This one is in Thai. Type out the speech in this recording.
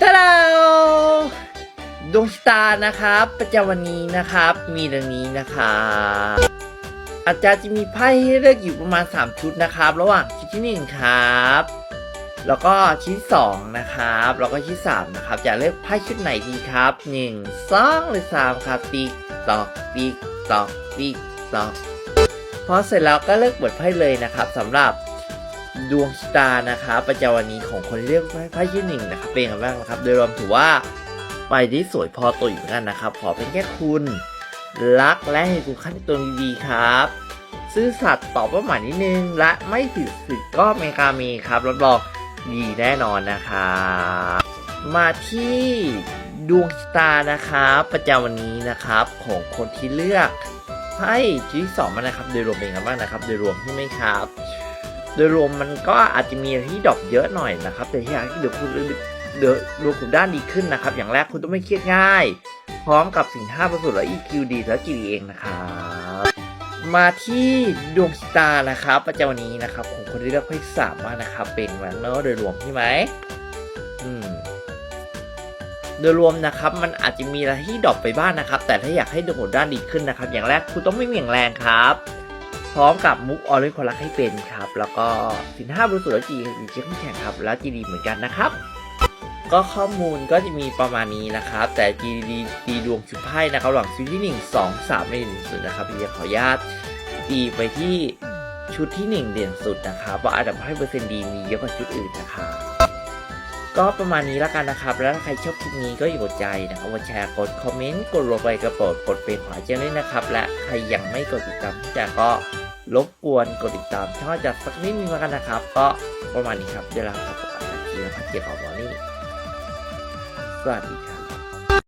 ตาดาวดวงชะตานะครับ ประจำวันนี้นะครับ มีดังนี้นะครับอาจารย์จะมีไพ่ให้เลือกอยู่ประมาณ 3 ชุดนะครับ ระหว่างชุดที่ 1 ครับ แล้วก็ชุดที่2นะครับ แล้วก็ชุดที่3นะครับ จะเลือกไพ่ชุดไหนดีครับ 1 2 หรือ 3 ครับ ติ๊กตอกติ๊กตอกติ๊กตอกพอเสร็จแล้วก็เลือกเปิดไพ่เลยนะครับสำหรับ ดวงชะตานะครับประจำวันนี้ของคนเรียกไพ่ไพ่หนึ่งนะครับเป็นยังไงบ้างนะครับ โดยรวมถือว่าไปได้สวยพอตัวอยู่กันนะครับ ขอเป็นแค่คุณ รักและให้คุณขั้นตัวดีๆครับ ซื่อสัตย์ตอบเป้าหมายนิดนึง และไม่ผิดสิทธิ์ก็เมกามีครับรับรองดีแน่นอนนะครับมาที่ดวงชะตานะครับประจำวันนี้นะครับของคนที่เลือกไพ่ที่สองมานะครับ โดยรวมเป็นยังไงบ้างนะครับ โดยรวมใช่ไหมครับ โดยรวมมันก็อาจจะมีอะไรที่ดรอปเยอะหน่อยนะครับ แต่ที่อยากให้เดี๋ยวคุณเดี๋ยวดวงคุณด้านดีขึ้นนะครับ อย่างแรกคุณต้องไม่เครียดง่าย พร้อมกับสิ่งห้าประสุดและ EQ ดีและจีดีเองนะครับมาที่ดวงชะตานะครับประจำวันนี้นะครับของคนที่เลือกไพ่สามมานะครับ เป็นแวนเนอร์โดยรวมใช่ไหมอืมโดยรวมนะครับมันอาจจะมีอะไรที่ดรอปไปบ้างนะครับ แต่ถ้าอยากให้ดวงด้านดีขึ้นนะครับ อย่างแรกคุณต้องไม่เหวี่ยงแรงครับ พร้อมกับมุกออรนคนรักให้เป็นครับ แล้วก็สินห้าบริสุทธิ์และจีดีเช็แข่งครับ แล้วจีดีเหมือนกันนะครับ ก็ข้อมูลก็จะมีประมาณนี้นะครับ แต่ GD ตีดวงชุดไพ่นะครับ หลังชุดที่1 2 3ไม่เด่นสุดนะครับพี่จขออนุญาตตีไปที่ชุดที่1เด่นสุดนะครับว่าอันดับให้เปอร์เซ็นต์ดีมีเยอะกว่าชุดอื่นนะครับก็ประมาณนี้แล้วกันนะครับ แล้วถ้าใครชอบคลิปนี้ก็อย่ากดใจนะครับกดแชร์กดคอมเมนต์กดลงไปกระโปรดกดเป็นขวาเจ้าเลยนะครับ และใครยังไม่กดติดตามพี่จ๋าก็ รบกวนกดติดตามช่องจัดสักนิดนึงแล้วกันนะครับ ก็ประมาณนี้ครับเดี๋ยวเราครับผมอาจารย์ธีรพัฒน์เกี่ยวกับวันนี้สวัสดีครับ